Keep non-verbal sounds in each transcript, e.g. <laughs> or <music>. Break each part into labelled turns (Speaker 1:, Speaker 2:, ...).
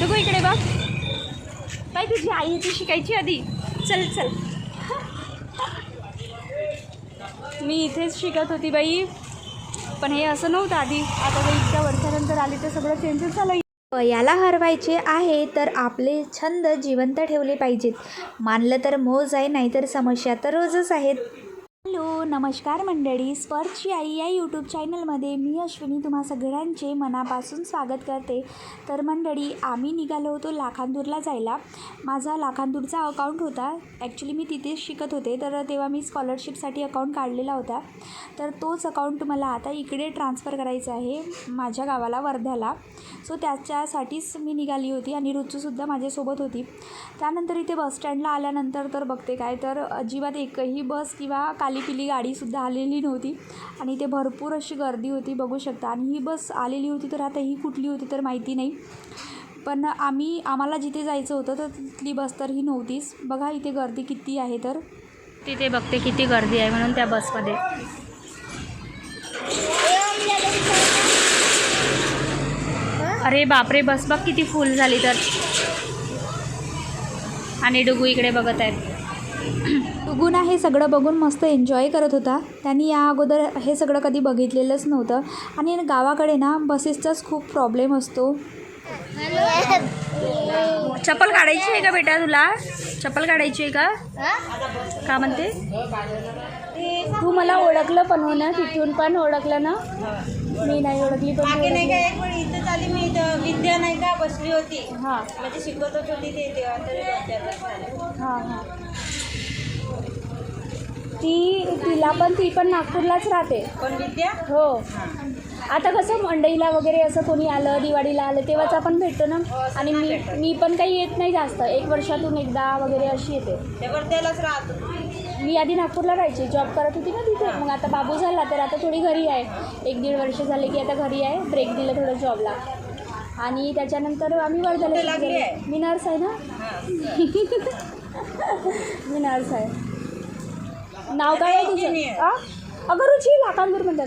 Speaker 1: बघू इकडे बघ. काय तुझी आई ती शिकायची आधी. चल चल. मी इथेच शिकत होती बाई. पण हे असं नव्हतं आधी. आता बाई इतक्या वर्षानंतर आली तर सगळं चेंजेस झालं
Speaker 2: याला हरवायचे आहे तर आपले छंद जिवंत ठेवले पाहिजेत. मानलं तर मोज आहे नाहीतर समस्या तर रोजच आहेत. हॅलो नमस्कार मंडळी. स्पर्शची आई या यूट्यूब चॅनलमध्ये मी अश्विनी तुम्हा सगळ्यांचे मनापासून स्वागत करते. तर मंडळी आम्ही निघालो होतो लाखांदूरला जायला. माझा लाखांदूरचा अकाउंट होता. ॲक्च्युली मी तिथेच शिकत होते. तर तेव्हा मी स्कॉलरशिपसाठी अकाउंट काढलेला होता. तर तोच अकाउंट मला आता इकडे ट्रान्सफर करायचा आहे माझ्या गावाला वर्ध्याला. सो त्याच्यासाठीच मी निघाली होती आणि रुचूसुद्धा माझ्यासोबत होती. त्यानंतर इथे बसस्टँडला आल्यानंतर तर बघते काय तर अजिबात एकही बस किंवा काली पिली गाडीसुद्धा आलेली नव्हती. आणि इथे भरपूर अशी गर्दी होती बघू शकता. आणि ही बस आलेली होती तर आता ही कुठली होती तर माहिती नाही. पण आम्ही आम्हाला जिथे जायचं होतं तर तिथली बस तर ही नव्हतीच. बघा इथे गर्दी किती आहे तर.
Speaker 1: तिथे बघते किती गर्दी आहे म्हणून त्या बसमध्ये. अरे बापरे बस बघ किती फुल झाली तर. आणि डुगू इकडे बघत आहेत.
Speaker 2: गुना हे सगळं बघून मस्त एन्जॉय करत होता. त्यांनी या अगोदर हे सगळं कधी बघितलेलंच नव्हतं. आणि गावाकडे ना बसेसचाच खूप प्रॉब्लेम असतो.
Speaker 1: चप्पल काढायची आहे का बेटा तुला? चप्पल काढायची आहे का? का म्हणते? तू मला ओळखलं पण हो ना तिथून पण ओळखलं ना? मी नाही ओळखली पण
Speaker 3: मागे नाही का एक वेळ इथं झाली मी इथं विद्या नाही का बसली होती.
Speaker 1: हां.
Speaker 3: म्हणजे शिकवतच होती ते तेव्हा तरी.
Speaker 1: हां हां. ती तिला पण ती पण नागपूरलाच राहते.
Speaker 3: पण विद्या?
Speaker 1: हो. आता कसं मंडईला वगैरे असं कोणी आलं दिवाळीला आलं तेव्हाच आपण भेटतो ना. आणि मी मी पण काही येत नाही जास्त. एक वर्षातून एकदा वगैरे अशी येते.
Speaker 3: ते वर्ध्यालाच राहतो.
Speaker 1: मी आधी नागपूरला राहायची. जॉब करत होती ना तिथे. मग आता बाबू झाला तर आता थोडी घरी आहे. एक दीड वर्ष झाले की आता घरी आहे. ब्रेक दिलं थोडं जॉबला. आणि त्याच्यानंतर आम्ही वर्ध्याला
Speaker 3: लागली?
Speaker 1: मी नर्स आहे ना?
Speaker 3: हा. <laughs>
Speaker 1: मी नर्स आहे. नाव काय आहे तुझं. आ? अगं रुची लाखांदूर म्हणतात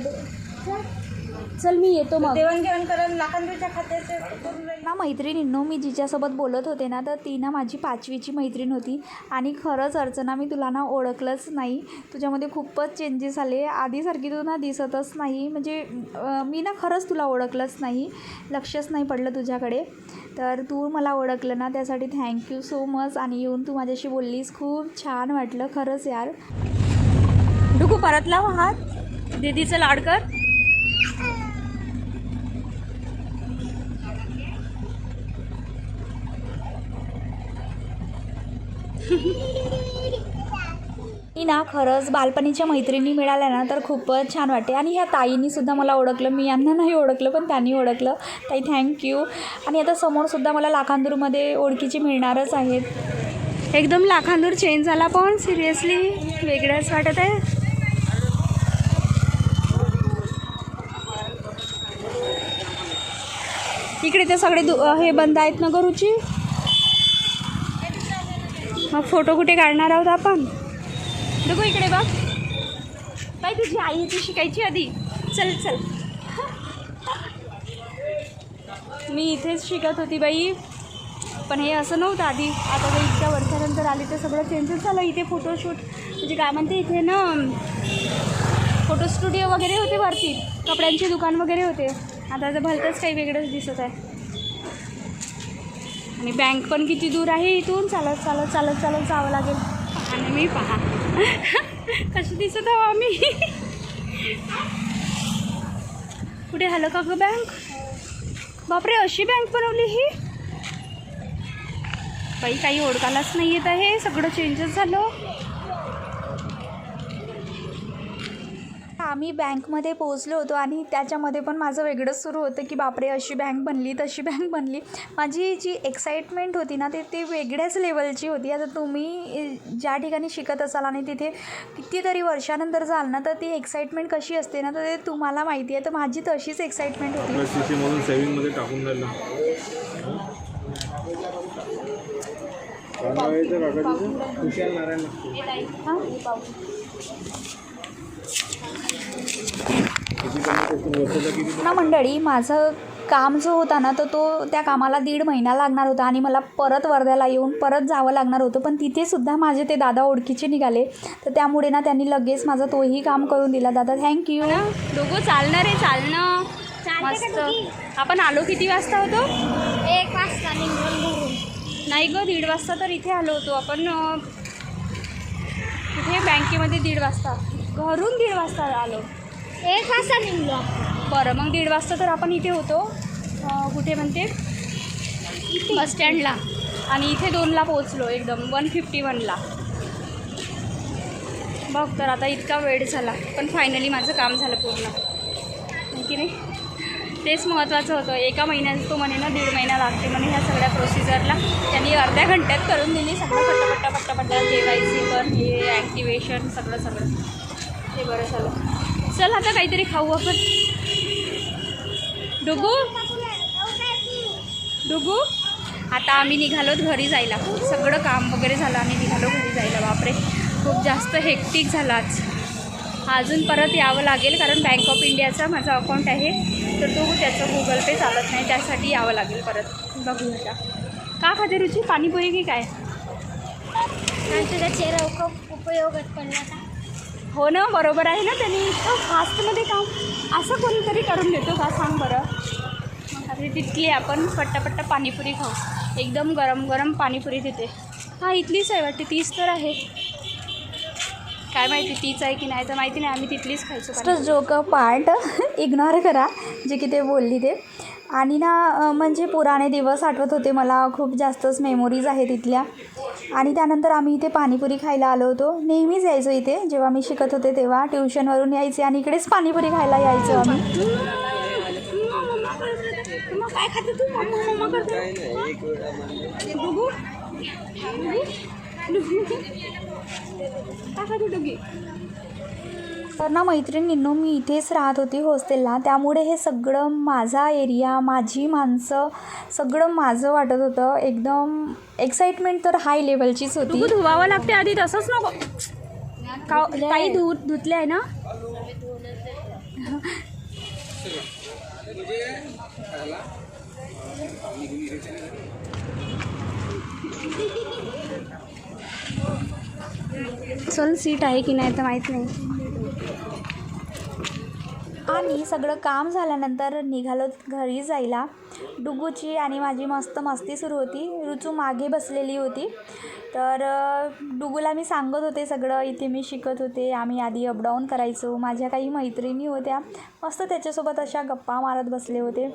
Speaker 1: चल मी येतो मग.
Speaker 3: देवाणघेवाण करायला लाखांच्या खात्याचे करून राहिली.
Speaker 2: ना मैत्रिणींनो मी जिच्यासोबत बोलत होते ना तर ती ना माझी पाचवीची मैत्रीण होती. आणि खरंच अर्चना मी तुला ना ओळखलंच नाही. तुझ्यामध्ये खूपच चेंजेस आले. आधीसारखी तू ना दिसतच नाही. म्हणजे अं, मी ना खरंच तुला ओळखलंच नाही. लक्षच नाही पडलं तुझ्याकडे. तर तू मला ओळखलं ना त्यासाठी थँक्यू सो मच आणि येऊन तू माझ्याशी बोललीस. खूप छान वाटलं. खरंच यार.
Speaker 1: डुकू परत लाव हात. दीदीचं लाडकर
Speaker 2: मी <laughs> ना खरंच बालपणीच्या मैत्रिणी मिळाल्या ना तर खूपच छान वाटते. आणि ह्या ताईंनी सुद्धा मला ओळखलं. मी यांना नाही ओळखलं पण त्यांनी ओळखलं. ताई थँक्यू आणि आता समोरसुद्धा मला लाखांदूरमध्ये ओळखीचे मिळणारच आहेत.
Speaker 1: एकदम लाखांदूर चेंज झाला पण सिरियसली वेगळंच वाटत आहे. इकडे ते सगळे दु हे बंद आहेत ना गुरुची मग फोटो कुठे काढणार आहोत आपण? बघू इकडे बघ. काय तुझी आई ती शिकायची आधी. चल चल. मी इथेच शिकत होती बाई. पण हे असं नव्हतं आधी. आता जर इतक्या वर्षानंतर आली तर सगळं चेंजेस झालं. इथे फोटोशूट म्हणजे काय म्हणते इथे ना फोटो स्टुडिओ वगैरे होते वरती. कपड्यांचे दुकान वगैरे होते. आता तर भलतंच काही वेगळंच दिसत आहे. आणि बँक पण किती दूर आहे इथून? चालत चालत चालत चालत जावं लागेल. आणि मी पहा. <laughs> कशी दिसत आहो आम्ही? कुठे आलं का गं बँक बापरे अशी बँक बनवली ही? बाई काही ओळखायलाच नाही येत आहे. सगळं चेंजेस झालं.
Speaker 2: आम्ही बँकमध्ये पोहोचलो होतो आणि त्याच्यामध्ये पण माझं वेगळंच सुरू होतं की बापरे अशी बँक बनली तशी <laughs> बँक बनली. माझी जी एक्साइटमेंट होती ना ते ते वेगळ्याच लेवलची होती. आता तुम्ही ज्या ठिकाणी शिकत असाल आणि तिथे कितीतरी वर्षानंतर जाल ना तर ती एक्साइटमेंट कशी असते ना तर ते तुम्हाला माहिती आहे. तर माझी तशीच एक्साइटमेंट होती.
Speaker 4: सेव्हिंगमध्ये टाकून राहिलं
Speaker 2: ना मंडळी माझं काम जो होता ना तर तो त्या कामाला दीड महिना लागणार होता आणि मला परत वर्ध्याला येऊन परत जावं लागणार होतं. पण तिथेसुद्धा माझे ते दादा ओळखीचे निघाले. तर त्यामुळे ना त्यांनी लगेच माझं तोही काम करून दिला. दादा थँक्यू
Speaker 1: ना? दोघं चालणार आहे चालणं. मस्त. आपण आलो किती वाजता होतो?
Speaker 3: एक वाजता
Speaker 1: नाही गं दीड वाजता तर इथे आलो होतो आपण. कुठे? बँकेमध्ये दीड वाजता. घरून दीड वाजता आलो.
Speaker 3: एक वाजता निघलो आपण.
Speaker 1: बरं मग दीड वाजता तर आपण इथे होतो. अं, कुठे म्हणते? बस स्टँडला. आणि इथे दोनला पोहोचलो एकदम वन फिफ्टी वनला. बघ तर आता इतका वेळ झाला पण फायनली माझं काम झालं पूर्ण. है की नाही? तेच महत्त्वाचं होतं. एका महिन्यात तो म्हणे ना दीड महिना लागते म्हणे ह्या सगळ्या प्रोसिजरला त्यांनी अर्ध्या घंट्यात करून दिली सगळं पट्टा पट्टा पट्टा पट्टा के वाय सी पण हे ॲक्टिवेशन सगळं सगळं ते बरं झालं चल आता काहीतरी खाऊ आपण. डुगू? डुगू? आता आम्ही निघालोत घरी जायला. सगळं काम वगैरे झालं आम्ही निघालो घरी जायला. बापरे खूप जास्त हेक्टिक झाला आज. अजून परत यावं लागेल कारण बँक ऑफ इंडियाचा माझा अकाउंट आहे. तर तो त्याचं गुगल पे चालत नाही त्यासाठी यावं लागेल परत. बघू आता. का खाते रुची? पाणीपुरी की काय?
Speaker 3: चेहरा उपयोगात पडला
Speaker 1: हो ना बरोबर आहे ना त्यांनी? इतकं फास्टमध्ये काम. असं कोणीतरी करून देतो का? सांग बरं. मग आता तिथली आपण पट्टापट्टा पाणीपुरी खाऊ. एकदम गरम गरम पाणीपुरी तिथे. हां इथलीच आहे वाटते. तीच तर आहे. काय माहिती तीच आहे की नाही तर माहिती नाही. आम्ही तिथलीच खायचो पाणीपुरी.
Speaker 2: जोक पार्ट इग्नोर करा. जे की ते बोलली ते. आणि ना म्हणजे पुराणे दिवस आठवत होते मला. खूप जास्तच मेमोरीज आहे तिथल्या आणि त्यानंतर आम्ही इथे पाणीपुरी खायला आलो होतो. नेहमीच यायचो इथे. जेव्हा मी शिकत होते तेव्हा ट्युशनवरून यायचे आणि इकडेच पाणीपुरी खायला यायचो आम्ही.
Speaker 1: काय खाते? तू मम्मा मम्मा करते काय खाते?
Speaker 2: तर ना मैत्रिणींनो मी इथेच राहत होती हॉस्टेलला त्यामुळे हे सगळं माझा एरिया माझी माणसं सगळं माझं वाटत होतं. एकदम एक्साइटमेंट तर हाय लेवलचीच होती.
Speaker 1: धुवावं लागते आधी तसंच नको. का काही धु धुतले आहे ना? चल सीट आहे की नाही तर माहीत नाही.
Speaker 2: आणि सगळं काम झाल्यानंतर निघालो घरी जायला. डुगूची आणि माझी मस्त मस्ती सुरू होती. रुचू मागे बसलेली होती. तर डुगूला मी सांगत होते सगळं. इथे मी शिकत होते. आम्ही आधी अपडाऊन करायचो. माझ्या काही मैत्रिणी होत्या. मस्त त्याच्यासोबत अशा गप्पा मारत बसले होते.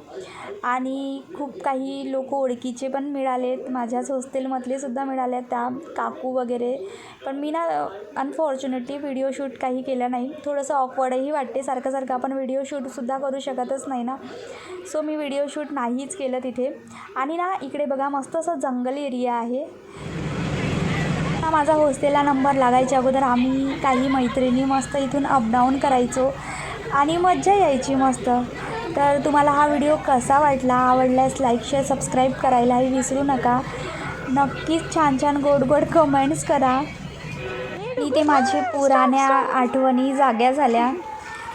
Speaker 2: आणि खूप काही लोक ओळखीचे पण मिळालेत. माझ्याच हॉस्टेलमधले सुद्धा मिळाले त्या काकू वगैरे. पण मी ना अनफॉर्च्युनेटली व्हिडिओ शूट काही केलं नाही. थोडंसं ऑकवर्डही वाटते. सारखं सारखं आपण व्हिडिओ शूटसुद्धा करू शकतच नाही ना. सो मी व्हिडिओ शूट नाहीच केलं तिथे. आणि ना इकडे बघा मस्त असं जंगल एरिया आहे. हा माझा होस्टेलला नंबर लागायच्या अगोदर आम्ही काही मैत्रिणी मस्त इथून अपडाऊन करायचो. आणि मज्जा यायची मस्त. तर तुम्हाला हा व्हिडिओ कसा वाटला? आवडल्यास लाईक शेअर सबस्क्राईब करायलाही विसरू नका. नक्कीच छान छान गोड गोड कमेंट्स करा. इथे माझे पुराण्या आठवणी जाग्या झाल्या.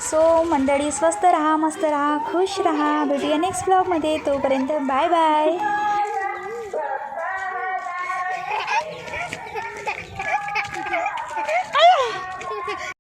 Speaker 2: सो मंडळी स्वस्त राहा मस्त राहा खुश राहा. भेटूया नेक्स्ट ब्लॉगमध्ये तोपर्यंत बाय बाय